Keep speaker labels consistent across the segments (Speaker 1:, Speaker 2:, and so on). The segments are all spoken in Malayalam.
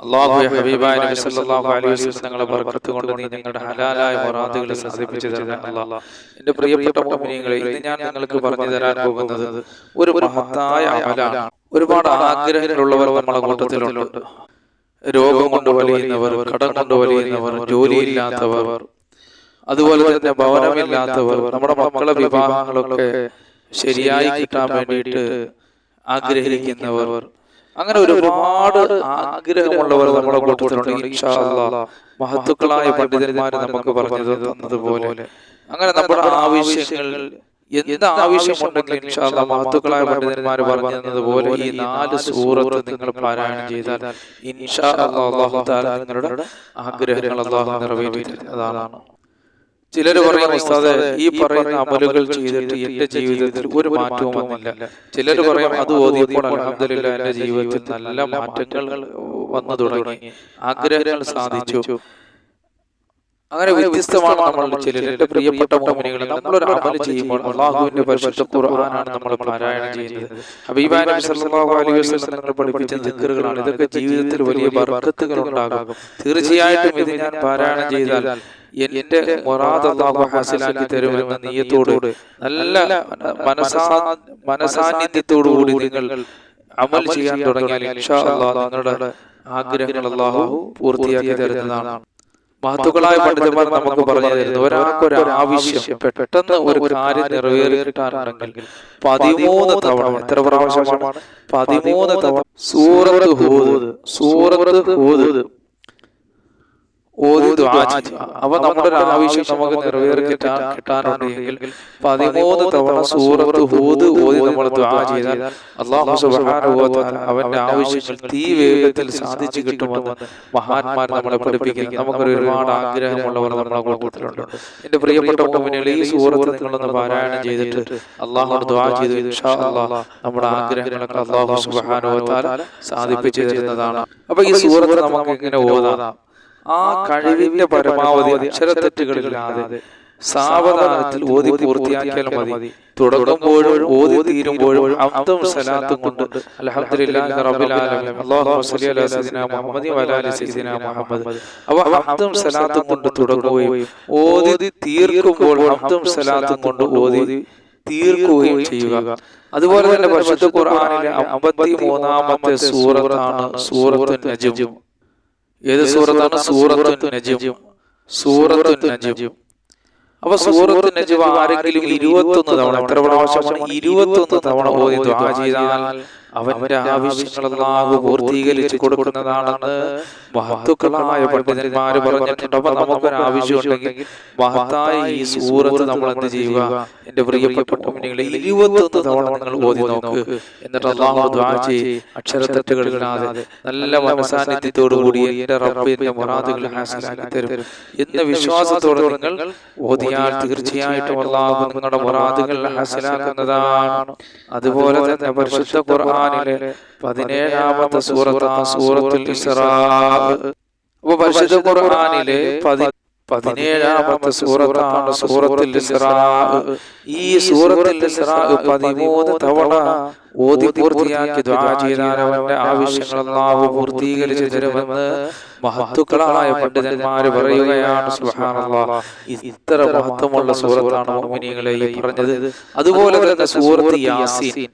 Speaker 1: അള്ളാഹു ഹബീബായ നബി സല്ലല്ലാഹു അലൈഹി വസല്ലം തങ്ങളെ ബർക്കത്ത് കൊണ്ട് നീ ഞങ്ങളുടെ ഹലാലായ മുറാദുകളെ സാധിപ്പിച്ചു തരണേ അല്ലാ എന്റെ പ്രിയപ്പെട്ട മുഅ്മിനീങ്ങളെ ഇന്ന് ഞാൻ നിങ്ങൾക്ക് പറഞ്ഞു തരാൻ പോകുന്നത് ഒരു മഹത്തായ അമലാണ്. ഒരുപാട് ആഗ്രഹങ്ങളുള്ളവർ നമ്മളെ കൂട്ടത്തിലുണ്ട്. രോഗം കൊണ്ട് വലിയുന്നവർ കടം കൊണ്ട് വലിയുന്നവർ ജോലിയില്ലാത്തവർ. അതുപോലെ തന്നെ ഭവനമില്ലാത്തവർ നമ്മുടെ മക്കളെ വിവാഹങ്ങളൊക്കെ ശരിയായി കിട്ടാൻ വേണ്ടിയിട്ട് ആഗ്രഹിക്കുന്നവർ. അങ്ങനെ ഒരുപാട് ആഗ്രഹമുള്ളവർ നമ്മുടെ കൂട്ടത്തിലുണ്ട്. മഹത്തുക്കളായ പണ്ഡിതന്മാർ നമുക്ക് പറഞ്ഞു തന്നതുപോലെ. അങ്ങനെ നമ്മുടെ ആവശ്യങ്ങൾ എന്ത് ആവശ്യമുണ്ടെങ്കിലും മഹത്തുക്കളായ പണ്ഡിതന്മാർ പറഞ്ഞതുപോലെ തന്നതുപോലെ ഈ നാല് സൂറത്ത് നിങ്ങൾ പാരായണം ചെയ്താൽ ഇൻഷാ അള്ളാഹു നിങ്ങളുടെ ആഗ്രഹങ്ങൾ അള്ളാഹു നിറവേറ്റി തരുന്നതാണ് ചിലർ പറയും ഉസ്താദെ ഈ പറയുന്ന അമലുകൾ ചെയ്തിട്ട് എന്റെ ജീവിതത്തിൽ ഒരു മാറ്റവും വന്നില്ല. ചിലർ പറയും അത് ഓതിയപ്പോൾ അലഹമില്ല എന്റെ ജീവിതത്തിൽ നല്ല മാറ്റങ്ങൾ വന്നു തുടങ്ങി. ആഗ്രഹങ്ങൾ സാധിച്ചു. അങ്ങനെ വ്യത്യസ്തമാണ് നമ്മൾ ചിലർ എന്റെ പ്രിയപ്പെട്ട മോമിനികൾ. നമ്മളൊരു അമൽ ചെയ്യുമ്പോൾ അള്ളാഹുവിന്റെ പരിശുദ്ധ ഖുർആനാണ് നമ്മൾ പാരായണം ചെയ്യുന്നത്. അഭിമാനം സല്ലല്ലാഹു അലൈഹി വസല്ലം തങ്ങൾ പഠിപ്പിച്ച ദിക്റുകളാണ് ഇതൊക്കെ ജീവിതത്തിൽ വലിയ ബർക്കത്തുകൾ ഉണ്ടാകും. തീർച്ചയായിട്ടും ഇത് ഞാൻ പാരായണം ചെയ്താൽ എന്റെ മൊറാദ് അള്ളാഹു ഹാസിലാക്കി തരുമെന്ന നീയത്തോട് നല്ല മനസാ മനസാന്നിധ്യത്തോടു കൂടി നിങ്ങൾ അമൽ ചെയ്യാൻ തുടങ്ങിയാൽ ഇൻഷാ അള്ളാഹ് നിങ്ങളുടെ ആഗ്രഹങ്ങൾ അള്ളാഹു പൂർത്തിയാക്കി തരുന്നതാണ്. മഹത്തുക്കളായ പണ്ഡിതന്മാർ നമുക്ക് പറഞ്ഞു തരുന്നു ഒരാൾക്ക് ഒരു ആവശ്യം പെട്ടെന്ന് ഒരു കാര്യം നിറവേറിയിട്ടാണെങ്കിൽ പതിമൂന്ന് തവണ എത്ര പ്രാവശ്യമാണ്? പതിമൂന്ന് തവണ സൂറത്ത് ഹൂത് സൂറത്ത് ഹൂദ്. ഓതി. അപ്പൊ നമ്മുടെ ഒരു ആവശ്യം നമുക്ക് നിറവേറി കിട്ടാൻ കിട്ടാനുണ്ടെങ്കിൽ പതിമൂന്ന് തവണ സൂറത്ത് ഹൂദ് ഓതി നമ്മൾ ദുആ ചെയ്താൽ അള്ളാഹു സുബാനുഭവത്താൽ അവന്റെ ആവശ്യങ്ങൾ തീ വേഗത്തിൽ സാധിച്ചു കിട്ടുമെന്ന് മഹാന്മാർ നമ്മളെ പഠിപ്പിക്കുന്നു നമുക്കൊരു ഒരുപാട് ആഗ്രഹമുള്ളവർ നമ്മളെ കൂട്ടത്തിലുണ്ട്. എന്റെ പ്രിയപ്പെട്ട മുഅ്മിനീങ്ങളെ ഈ സൂറത്ത് നിങ്ങളൊന്ന് പാരായണം ചെയ്തിട്ട് അള്ളാഹുവോട് ദുആ ചെയ്തു. അല്ലാഹ് നമ്മുടെ ആഗ്രഹങ്ങളൊക്കെ അള്ളാഹു സുബാനുഭവത്താൽ സാധിപ്പിച്ചു തരുന്നതാണ്. അപ്പൊ ഈ സൂറത്ത് നമുക്ക് ഇങ്ങനെ ഓതാം ആ കഴിവിന്റെ പരമാവധി അക്ഷരത്തെറ്റുകളില്ലാതെ സാവധാനത്തിൽ ഓതി പൂർത്തിയാക്കിയാൽ മതി. തുടങ്ങുമ്പോഴും ഓതി തീരുമ്പോഴും അബ്ദും സലാത്തും കൊണ്ട് അൽഹംദുലില്ലാഹി റബ്ബിൽ ആലമീൻ. അല്ലാഹു സ്വല്ലി അലാ സയ്യിദിനാ മുഹമ്മദി വഅലാ അലി സയ്യിദിനാ മുഹമ്മദ്. അവ അബ്ദും സലാത്തും കൊണ്ട് തുടങ്ങുകയും ഓതി തീർക്കുമ്പോൾ അബ്ദും സലാത്തും കൊണ്ട് ഓതി തീർക്കുകയും ചെയ്യുക. അതുപോലെ തന്നെ പരിശുദ്ധ ഖുർആനിലെ അമ്പത്തി മൂന്നാമത്തെ സൂറത്താണ് സൂറത്തുൻ നജ്ം. ഏത് സൂറത്താണ്? സൂറത്തു നജീം. സൂറത്തു നജീം. അപ്പൊ സൂറത്തു നജീം ആരെങ്കിലും ഇരുപത്തൊന്ന് തവണ എത്ര പ്രാവശ്യമാണ് ഇരുപത്തൊന്ന് തവണ ഓതി ചെയ്താൽ അവന്റെ ആവശ്യങ്ങളെല്ലാം പൂർത്തീകരിച്ചു കൊടുക്കുന്നതാണെന്ന് മഹത്തുക്കളായ പണ്ഡിതന്മാര് പറഞ്ഞിട്ടുണ്ട്. അപ്പൊ നമുക്കൊരു ആവശ്യമുണ്ടെങ്കിൽ മഹത്തായ ഈ സൂറത്ത് നമ്മൾ എന്ത് ചെയ്യുക? എന്റെ പ്രിയപ്പെട്ട കുഞ്ഞുങ്ങളെ ഇരുപത്തൊന്ന് തവണ നിങ്ങൾ ഓതി നോക്ക്. എന്നിട്ട് അള്ളാഹു ചെയ് അക്ഷര അക്ഷരത്തെറ്റുകളില്ലാതെ നല്ല മനസാന്നിധ്യത്തോടു കൂടി എന്റെ റബ്ബ് എന്റെ മുറാദുകൾ ഹാസിലാക്കി തരും. എന്ന വിശ്വാസത്തോടെ നിങ്ങൾ ഓതിയാൽ തീർച്ചയായിട്ടും അള്ളാഹു നിങ്ങളുടെ മുറാദുകൾ ഹാസിലാക്കുന്നതാണ്. അതുപോലെ തന്നെ പരിശുദ്ധ ഖുർആനിലെ പതിനേഴാമത്തെ സൂറത്ത് സൂറത്തുൽ അപ്പൊ പരിശുദ്ധ ഖുർആനിലെ പതി പതിനേഴാമത്തെ സൂറത്താണ് സൂറത്തുൽ ഇസ്റാ ഈ സൂറത്തുൽ ഇസ്റാ പതിമൂന്ന് തവണ ഓതി പൂർത്തിയാക്കി ചെയ്താൽ ആവശ്യങ്ങൾ അല്ലാഹു പൂർത്തീകരിച്ചു തരുമെന്ന് മഹത്തുക്കളായ പണ്ഡിതന്മാര് പറയുകയാണ് സുബ്ഹാനല്ലാഹ് ഇത്ര മഹത്വമുള്ള സൂറത്താണ് മുഅ്മിനീങ്ങളെ ഈ പറഞ്ഞത്. അതുപോലെ തന്നെ സൂറത്ത് യാസീൻ.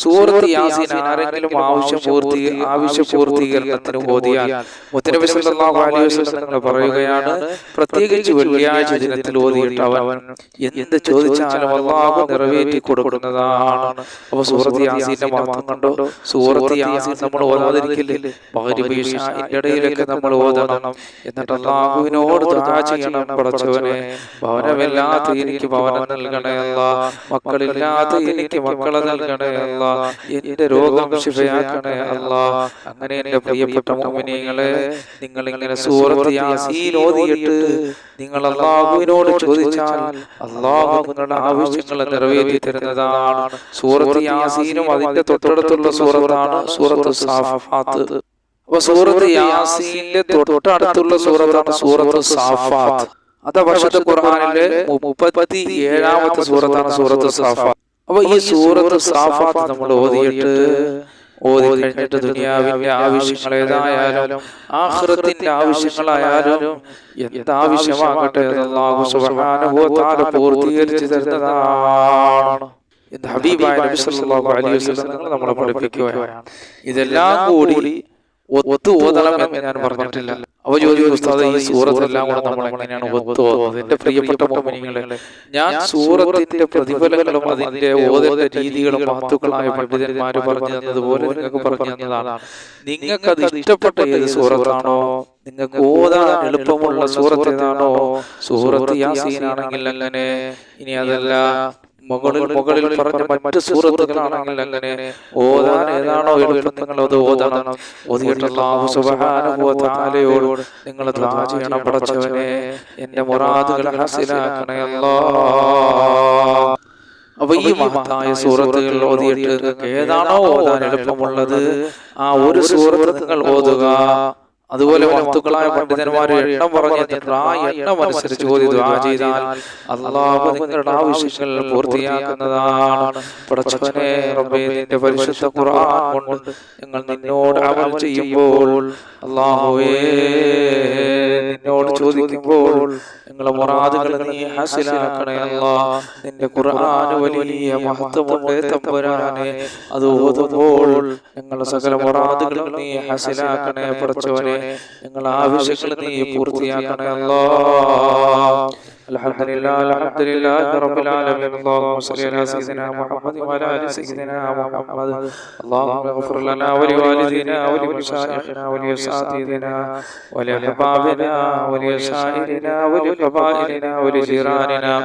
Speaker 1: സൂറത്ത് യാസീൻ ആരെങ്കിലും ആവശ്യം പൂർത്തി ആവശ്യ പൂർത്തീകരണത്തിന് ഓതിയാൽ മുത്തനബി സല്ലല്ലാഹു അലൈഹി വസല്ലം പറയുകയാണ് പ്രത്യേകിച്ച് വെള്ളിയാഴ്ച ദിനത്തിൽ ഓതിയിട്ട് അവൻ എന്ത് ചോദിച്ചാലും അള്ളാഹു നിറവേറ്റി കൊടുക്കുന്നതാണ്. അപ്പൊ സൂറത്ത് യാസീന്റെ മഹത്വം കണ്ടോ. സൂറത്ത് യാസീൻ നമ്മൾ ഓതാതിരിക്കില്ലേ ഇടയിലൊക്കെ നമ്മൾ ഓതണം. എന്നിട്ട് അള്ളാഹുവിനോട് ദുആ ചെയ്യണം പടച്ചവനെ ഭവനമില്ലാത്ത എനിക്ക് ഭവനം നൽകണേ അല്ലാ മക്കളില്ലാത്ത എനിക്ക് മക്കളെ നൽകണേ അല്ലാ എന്റെ രോഗം ശിവയാക്കണേ അല്ല അങ്ങനെ എന്റെ പ്രിയപ്പെട്ട മോമിനികളെ നിങ്ങൾ ഇങ്ങനെ സൂറത്ത് നിങ്ങൾ അള്ളാഹുവിനോട് ചോദിച്ചാൽ അള്ളാഹു നിങ്ങളുടെ ആവശ്യങ്ങൾ നിറവേറ്റി തരുന്നതാണ്. സൂറത്ത് യാസീനും അതിന്റെ തൊട്ടടുത്തുള്ള സൂറത്താണ് സൂറത്ത് സാഫാത്ത്. അപ്പൊ സൂറത്ത് യാസീനിലെ തൊട്ടടുത്തുള്ള സൂറത്താണ് സൂറത്ത് സാഫാത്ത്. അതാ വർഷത്തെ ഖുർആനിലെ മുപ്പത്തി ഏഴാമത്തെ സൂറത്താണ് സൂറത്ത് സാഫാത്ത്. അപ്പൊ ഈ സൂറത്ത് സാഫാത്ത് നമ്മൾ ഓതിയിട്ട് ഓതി കഴിഞ്ഞിട്ട് ദുനിയാവിന്റെ ആവശ്യങ്ങൾ ഏതായാലും ആഹൃത്തിന്റെ ആവശ്യങ്ങളായാലും എന്താവശ്യമാകട്ടെ അല്ലാഹു സുബ്ഹാനഹു തആല പൂർത്തീകരിച്ചു തരുന്നതാണ്. എന്ന് ഹബീബായ നബി സല്ലല്ലാഹു അലൈഹി വസല്ലം നമ്മളെ പഠിപ്പിക്കുകയാണ്. ഇതെല്ലാം കൂടി ഒത്തു ഓതണം എന്ന് ഞാൻ പറഞ്ഞിട്ടില്ല. അവ ചോദിച്ചു ഉസ്താദ് ഈ സൂറത്തെല്ലാം കൂടെ നമ്മൾ എങ്ങനെയാണ് ഒത്തു ഓതുന്നത്? പ്രിയപ്പെട്ട മോമിനികളെ ഞാൻ സൂറത്തിന്റെ പ്രതിഫലങ്ങളും അതിന്റെ ഓതന്റെ രീതികളും മഹത്തുക്കളായ പണ്ഡിതന്മാര് പറഞ്ഞു തന്നതുപോലെ നിങ്ങൾക്ക് പറഞ്ഞു തന്നതാണ് നിങ്ങൾക്ക് അത് ഇഷ്ടപ്പെട്ട ഏത് സൂറത്താണോ നിങ്ങൾക്ക് ഓതാൻ എളുപ്പമുള്ള സൂറത്ത് ഏതാണോ സൂറത്ത് യാസീനാണെങ്കിൽ അങ്ങനെ. ഇനി അതല്ല മുകളിൽ മുകളിൽ പറഞ്ഞ മറ്റു സൂറത്തുകളാണെങ്കിൽ അങ്ങനെ ഓതാൻ ഏതാണോ എളുപ്പം നിങ്ങൾ അത് ഓതണം. ഓതിയിട്ടുള്ള തആലയോട് നിങ്ങൾ ദുആ ചെയ്യണം പടച്ചവനെ എന്റെ മുറാദുകൾ ഹാസിലാക്കണേ അല്ലാ. അപ്പൊ ഈ മഹത്തായ സൂറത്തുകൾ ഓതിയിട്ട് ഏതാണോ ഓതാൻ എളുപ്പമുള്ളത്? ആ ഒരു സൂറത്ത് നിങ്ങൾ ഓതുക. അതുപോലെ വസ്തുക്കളായ പണ്ഡിതന്മാർ എണ്ണം പറഞ്ഞു തന്നിട്ടുണ്ട് ആ എണ്ണം അനുസരിച്ച് ചെയ്താൽ അള്ളാഹു നിങ്ങളുടെ ആവശ്യങ്ങൾ പൂർത്തിയാക്കുന്നതാണ്. പടച്ചവനെ റബ്ബേദിന്റെ പരിശുദ്ധ ഖുർആൻ കൊണ്ട് നിന്നോട് അമൽ ചെയ്യുമ്പോൾ അള്ളാഹുവേ നിന്നോട് ചോദിക്കുമ്പോൾ നിങ്ങളെ മുറാദുകൾ നീ ഹാസിലാക്കണേ അല്ലാ. നിന്റെ ഖുർആൻ വലിയ മഹത്വമുണ്ട്. തമ്പുരാനെ അത് ഓതുമ്പോൾ ഞങ്ങളുടെ സകല മുറാദുകൾ നീ ഹാസിലാക്കണേ പടച്ചവനെ. ഞങ്ങളുടെ ആവശ്യങ്ങൾ നീ പൂർത്തിയാക്കണേ അല്ലാ الحمد لله الحمد لله رب العالمين اللهم صل على سيدنا محمد وعلى ال سيدنا محمد اللهم اغفر لنا ولوالدينا ولمشايخنا ولاساتذتنا ولأحبابنا ولأشائرنا ولقبائلنا ولجيراننا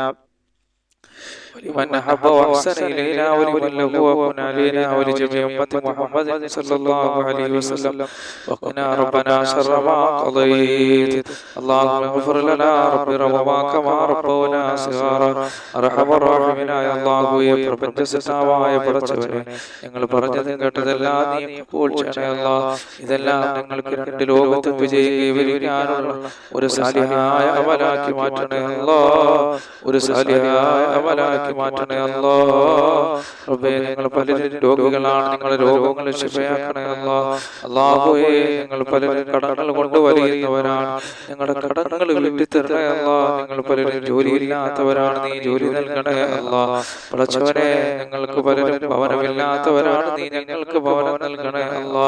Speaker 1: ولمن أحب وأحسن إلينا ولمن له وكن علينا ولجميع أمة محمد صلى الله عليه وسلم وقنا ربنا شر ما قضيت اللهم اغفر لنا رب ربما كما ربونا صغارا أرحم الراحمين يا الله يا പ്രപഞ്ചസത്താവായ പടച്ചവനെ ഞങ്ങൾ പറഞ്ഞതും കേട്ടതെല്ലാം നീ ഇപ്പോൾ ചെയ്യണമല്ല ഇതെല്ലാം ഞങ്ങൾക്ക് രണ്ട് ലോകത്തും വിജയം കൈവരിക്കാനുള്ള ഒരു സാലിഹായ അമലാക്കി മാറ്റണേ അല്ലാ ഒരു സാലിഹായ അമലാക്കി മാറ്റണേ അല്ലോ. റബ്ബേ നിങ്ങൾ പലരും രോഗികളാണ്. നിങ്ങളുടെ രോഗങ്ങൾ ശിഫയാക്കണേ അല്ലോ. അള്ളാഹുവേ നിങ്ങൾ പലരും കടങ്ങൾ കൊണ്ട് വലിയുന്നവരാണ് നിങ്ങളുടെ കടങ്ങൾ വിട്ടിത്തരണേ അല്ലോ. നിങ്ങൾ പലരും ജോലിയില്ലാത്തവരാണ് നീ ജോലി നൽകണേ അല്ലോ. പടച്ചവനെ നിങ്ങൾക്ക് പലരും ഭവനമില്ലാത്തവരാണ്. നീ ഞങ്ങൾക്ക് ഭവനം നൽകണേ അല്ലോ.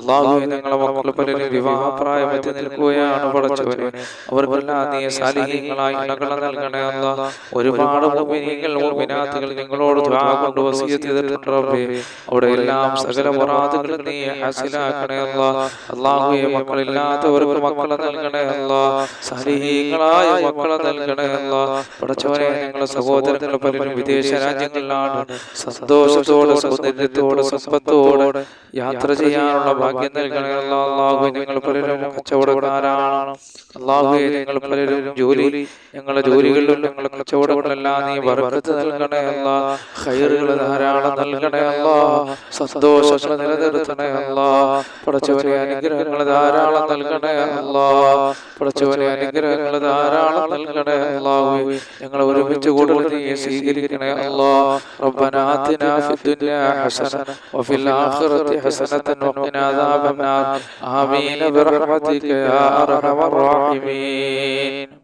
Speaker 1: അള്ളാഹുവേ ഞങ്ങളെ മക്കൾ പലരും വിവാഹപ്രായമെത്തി നിൽക്കുകയാണ് പടച്ചവനെ. അവർക്കെല്ലാം നീ സാലിഹ്യങ്ങളായി ഇണകൾ നൽകണേ അല്ലോ. ഒരുപാട് മുഅ്മിനീങ്ങൾ മുഅ്മിനാത്തുകൾ നിങ്ങളോട് ദുആ കൊണ്ട് വസിയത്ത് ചെയ്തിട്ടുണ്ട് റബ്ബേ. അവിടെ എല്ലാം സകല മുറാദുകളും നീ ഹാസിലാക്കണേ അല്ലാഹ് അല്ലാഹുവേ മക്കളില്ലാത്തവർക്ക് മക്കളെ നൽകണേ അല്ലാഹ് സലീഹീങ്ങളായ മക്കളെ നൽകണേ അല്ലാഹ് പഠിച്ചവരെ ഞങ്ങളുടെ സഹോദരങ്ങൾ പലരും വിദേശ രാജ്യങ്ങളിലാണ് സന്തോഷത്തോടെ സൗന്ദര്യത്തോടെ സമ്പത്തോടെ യാത്ര ചെയ്യാനുള്ള ഭാഗ്യം നൽകണേ അല്ലാഹു ഞങ്ങൾ പലരും കച്ചവടക്കാരാണ്. അള്ളാഹുവെ ഞങ്ങൾ പലരും ജോലി ഞങ്ങളുടെ ജോലികളിലും ഞങ്ങളുടെ കച്ചവടങ്ങളെല്ലാം നീ ഇജ്ജത്ത് നൽകണേ അല്ല. ഹൈറുകൾ ധാരാളം നൽകണേ അല്ല. സന്തോഷങ്ങൾ നിലനിർത്തണേ അല്ല. പടച്ചവനെ അനുഗ്രഹങ്ങൾ ധാരാളം നൽകണേ അല്ല. പടച്ചവനെ അനുഗ്രഹങ്ങൾ ധാരാളം നൽകണേ അല്ലാഹുവേ ഞങ്ങൾ ഒരുമിച്ച് കൂടുതൽ നീ സ്വീകരിക്കണേ അല്ല. റബ്ബന ആതിനാ ഫിദ്ദുനിയാ ഹസന. വഫിൽ ആഖിറതി ഹസനതൻ വഖിനാ അദാബന്നാർ ആമീൻ. ബിറഹ്മതിക യാ അർഹമർ റഹീമീൻ.